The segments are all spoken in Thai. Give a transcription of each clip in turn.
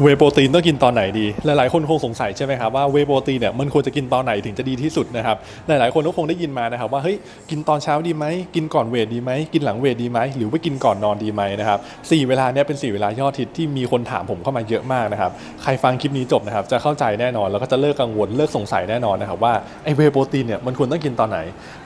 เวโปรตีนต้องกินตอนไหนดี หลายๆ คนคงสงสัยใช่ไหมครับว่าเวโปรตีนเนี่ยมันควรจะกินตอนไหนถึงจะดีที่สุดนะครับ หลายๆ คนก็คงได้ยินมานะครับว่าเฮ้ยกินตอนเช้าดีไหมกินก่อนเวทดีไหมกินหลังเวทดีไหมหรือว่ากินก่อนนอนดีไหมนะครับสี่เวลาเนี้ยเป็นสี่เวลายอดฮิตที่มีคนถามผมเข้ามาเยอะมากนะครับใครฟังคลิปนี้จบนะครับจะเข้าใจแน่นอนแล้วก็จะเลิกกังวลเลิกสงสัยแน่นอนนะครับว่าไอเวโปรตีนเนี่ยมันควรต้องกินตอนไหน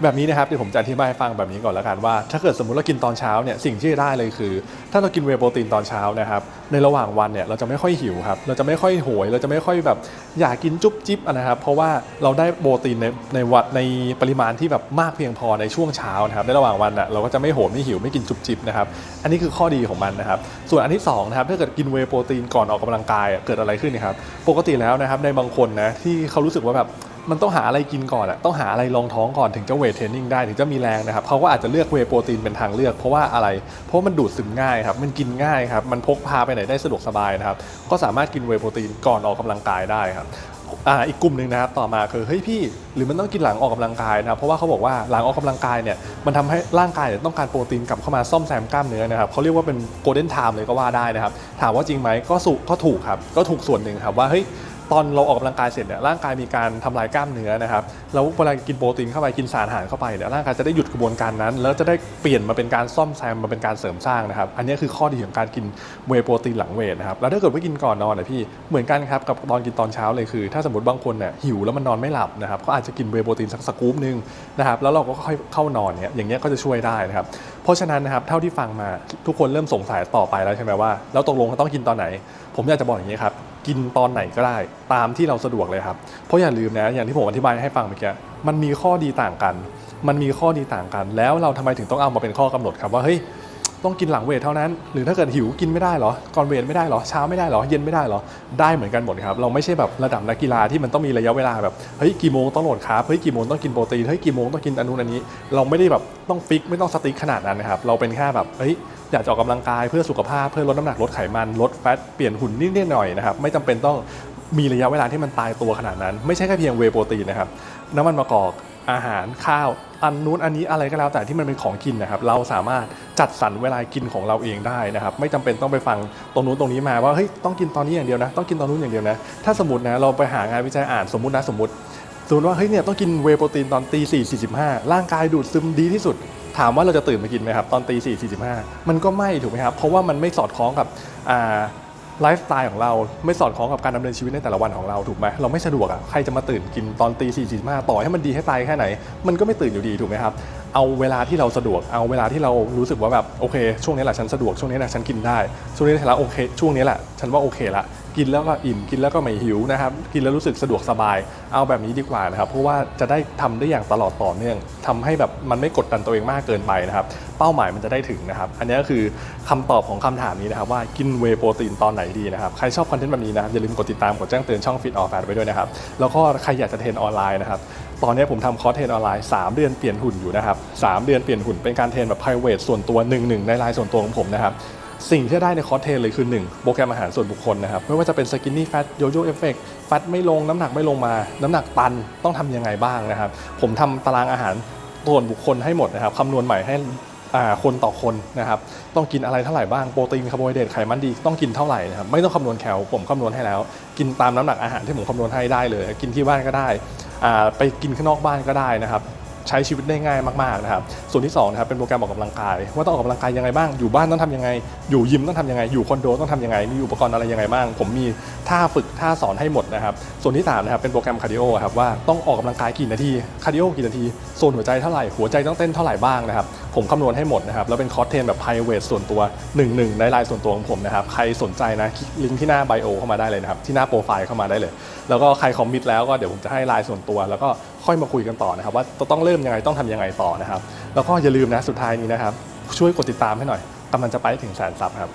แบบนี้นะครับเดี๋ยวผมจะอธิบายให้ฟังแบบนี้ก่อนแล้วกันว่า ถ้าเกิดสมมติเรากินตอนเช้าเนี่ยสิ่งที่ได้เลยคือ ถ้าเรากินเวโปรตีนตอนเช้านะครับในระหว่างวันเนี่ยเราจะไม่ค่อยหิวครับ เราจะไม่ค่อยโหย เราจะไม่ค่อยแบบอยากกินจุ๊บจิ๊บนะครับ เพราะว่าเราได้โปรตีนในในวัดในปริมาณที่แบบมากเพียงพอในช่วงเช้านะครับ ในระหว่างวันอะเราก็จะไม่โหยไม่หิวไม่กินจุ๊บจิ๊บนะครับ อันนี้คือข้อดีของมันนะครับ ส่วนอันที่สองนะครับ ถ้าเกิดกินเวโปรตีนก่อนออกกำลังกายเกิดอะไรขึ้นนะครับ ปกติแล้วนะครับในบางคนนะที่เขารู้สึกว่าแบบ มันต้องหาอะไรกินก่อนอะต้องหาอะไรรองท้องก่อนถึงจะเวทเทรนนิ่งได้ถึงจะมีแรงนะครับเขาก็อาจจะเลือกเวโปรตีนเป็นทางเลือก เพราะว่าอะไร เพราะมันดูดซึมง่ายครับมันกินง่ายครับมันพกพาไปไหนได้สะดวกสบายนะครับก็สามารถกินเวโปรตีนก่อนออกกำลังกายได้ครับอ่าอีกกลุ่มหนึ่งนะครับต่อมาคือเฮ้ยพี่หรือมันต้องกินหลังออกกำลังกายนะครับเพราะว่าเขาบอกว่าหลังออกกำลังกายเนี่ยมันทำให้ร่างกายเนี่ยต้องการโปรตีนกลับเข้ามาซ่อมแซมกล้ามเนื้อนะครับเขาเรียกว่าเป็นโกลเด้นไทม์เลยก็ว่าได้นะครับถามว่าจริงไหมก็สุก็ถูกครับก็ถูกส่วนหนึ่งครับว่าเฮ้ย ตอนเราออกกำลังกายเสร็จเนี่ยร่างกายมีการทำลายกล้ามเนื้อนะครับแล้วเวลากินโปรตีนเข้าไปกินสารอาหารเข้าไปเนี่ยร่างกายจะได้หยุดกระบวนการนั้น แล้วจะได้เปลี่ยนมาเป็นการซ่อมแซมมาเป็นการเสริมสร้างนะครับอันนี้คือข้อดีของการกินเวย์โปรตีนหลังเวทนะครับแล้วถ้าเกิดว่ากินก่อนนอนนะพี่เหมือนกันครับกับตอนกินตอนเช้าเลยคือ ถ้าสมมติบางคนเนี่ยหิวแล้วมันนอนไม่หลับนะครับก็อาจจะกินเวย์โปรตีนสักสกู๊ปนึงนะครับแล้วเราก็ค่อยเข้านอนเนี่ยอย่างเงี้ยก็จะช่วยได้นะครับเพราะฉะนั้นนะครับเท่าที่ฟังมาทุกคนเริ่มสงสัยต่อไปแล้วใช่ไหมว่าแล้วตกลงต้องกินตอนไหน ผมอยากจะบอกอย่างนี้ครับ กินตอนไหนก็ได้ตามที่เราสะดวกเลยครับ เพราะอย่าลืมนะอย่างที่ผมอธิบายให้ฟังเมื่อกี้มันมีข้อดีต่างกัน มันมีข้อดีต่างกัน แล้วเราทำไมถึงต้องเอามาเป็นข้อกำหนดครับว่าเฮ้ยต้องกินหลังเวทเท่านั้น หรือถ้าเกิดหิวกินไม่ได้เหรอก่อนเวทไม่ได้เหรอเช้าไม่ได้เหรอเย็นไม่ได้เหรอได้เหมือนกันหมดครับเราไม่ใช่แบบระดับนักกีฬาที่มันต้องมีระยะเวลาแบบเฮ้ยกี่โมงต้องโหลดคาร์บเฮ้ยกี่โมงต้องกินโปรตีนเฮ้ยกี่โมงต้องกินอนนู้นอันนี้ เราไม่ได้แบบต้องฟิกไม่ต้องสติ๊กขนาดนั้นนะครับเราเป็นแค่แบบเฮ้ย อยากจะออกกำลังกายเพื่อสุขภาพเพื่อลดน้ำหนักลดไขมันลดแฟตเปลี่ยนหุ่นนิดๆหน่อยนะครับไม่จำเป็นต้องมีระยะเวลาที่มันตายตัวขนาดนั้น ไม่ใช่แค่เพียงเวโปรตีนนะครับน้ำมันมะกอกอาหารข้าวอันนู้นอันนี้อะไรก็แล้วแต่ที่มันเป็นของกินนะครับ เราสามารถจัดสรรเวลากินของเราเองได้นะครับ ไม่จำเป็นต้องไปฟังตรงนู้นตรงนี้มาว่าเฮ้ยต้องกินตอนนี้อย่างเดียวนะ ต้องกินตอนนู้นอย่างเดียวนะ ถ้าสมมตินะเราไปหางานวิจัยอ่านสมมตินะสมมติ สมมติว่าเฮ้ยเนี่ยต้องกินเวโปรตีนตอนตีสี่สี่สิบห้าร่างกายดูดซึมดีที่สุด ถามว่าเราจะตื่นมากินไหมครับตอนตีสี่สี่สิบห้ามันก็ไม่ถูกไหมครับ เพราะว่ามันไม่สอดคล้องกับไลฟ์สไตล์ของเราไม่สอดคล้องกับการดำเนินชีวิตในแต่ละวันของเราถูกไหมเราไม่สะดวกอะใครจะมาตื่นกินตอนตีสี่สี่ห้าต่อให้มันดีให้ตายแค่ไหน มันก็ไม่ตื่นอยู่ดีถูกไหมครับ เอาเวลาที่เราสะดวก เอาเวลาที่เรารู้สึกว่าแบบโอเคช่วงนี้แหละฉันสะดวกช่วงนี้แหละฉันกินได้ ช่วงนี้แหละโอเคช่วงนี้แหละฉันว่าโอเคละกินแล้วก็อิ่มกินแล้วก็ไม่หิวนะครับกินแล้วรู้สึกสะดวกสบาย เอาแบบนี้ดีกว่านะครับเพราะว่าจะได้ทำได้อย่างตลอดต่อเนื่องทำให้แบบมันไม่กดดันตัวเองมากเกินไปนะครับเป้าหมายมันจะได้ถึงนะครับอันนี้ก็คือคำตอบของคำถามนี้นะครับว่ากินเวโปรตีนตอนไหนดีนะครับใครชอบคอนเทนต์แบบนี้นะครับอย่าลืมกดติดตามกดแจ้งเตือนช่องฟิตออฟแฟไว้ด้วยนะครับแล้วก็ใครอยากจะเทรนออนไลน์นะครับ ตอนนี้ผมทำคอร์สเทรนออนไลน์ 3 เดือนเปลี่ยนหุ่นอยู่นะครับ3เดือนเปลี่ยนหุ่นเป็นการเทรนแบบ private ส่วนตัว1นึ่งในไลน์ส่วนตัวของผมนะครับสิ่งที่ได้ในคอร์สเทรนเลยคือ1โปรแกรมอาหารส่วนบุคคลนะครับไม่ว่าจะเป็นสกินนี่แฟตโยโย่เอฟเฟกแฟตไม่ลงน้ำหนักไม่ลงมา น้ำหนักตันต้องทำยังไงบ้างนะครับ ผมทำตารางอาหารส่วนบุคคลให้หมดนะครับคำนวณใหม่ให้คนต่อคนนะครับต้องกินอะไรเท่าไหร่บ้างโปรตีนคาร์โบไฮเดรตไขมันดีต้องกินเท่าไหร่นะครับไม่ต้องคำนวณแคลผมคำนวณให้แล้ว กินตามน้ำหนักอาหารที่ผมคำนวณให้ได้เลย กินที่บ้านก็ได้ไปกินข้างนอกบ้านก็ได้นะครับ ใช้ชีวิตได้ง่ายมากๆนะครับส่วนที่2นะครับเป็นโปรแกรมออกกำลังกาย ว่าต้องออกกำลังกายยังไงบ้างอยู่บ้านต้องทํำยังไง อยู่ยิมต้องทํำยังไง อยู่คอนโดต้องทํำยังไงมีอุปกรณ์อะไรยังไงบ้าง ผมมีท่าฝึกท่าสอนให้หมดนะครับส่วนที่3นะครับเป็นโปรแกรมคาร์ดิโอครับว่าต้องออกกำลังกายกี่นาทีคาร์ดิโอกี่นาทีโซนหัวใจเท่าไหร่หัวใจต้องเต้นเท่าไหร่บ้างนะครับผมคำนวณให้หมดนะครับแล้วเป็นคอร์สเทรนแบบ p r i v a t ส่วนตัว1นึ่งหนึ่งในไลน์ส่วนตัวของผมนะครับใครสนใจนะคลิกลิงก์ที่หน้าไบโอเข้ามาได้เลยนะครับที่หน้าโปรไฟล์เข้ามาได้เลย แล้วก็ใครคอมมิตแล้วก็เดี๋ยวผมจะให้ไลน์ส่วนตัว แล้วก็ ค่อยมาคุยกันต่อนะครับ ว่าต้องเริ่มยังไงต้องทำยังไงต่อนะครับ แล้วก็อย่าลืมนะสุดท้ายนี้นะครับ ช่วยกดติดตามให้หน่อยกำลังจะไปถึงแสนซับครับ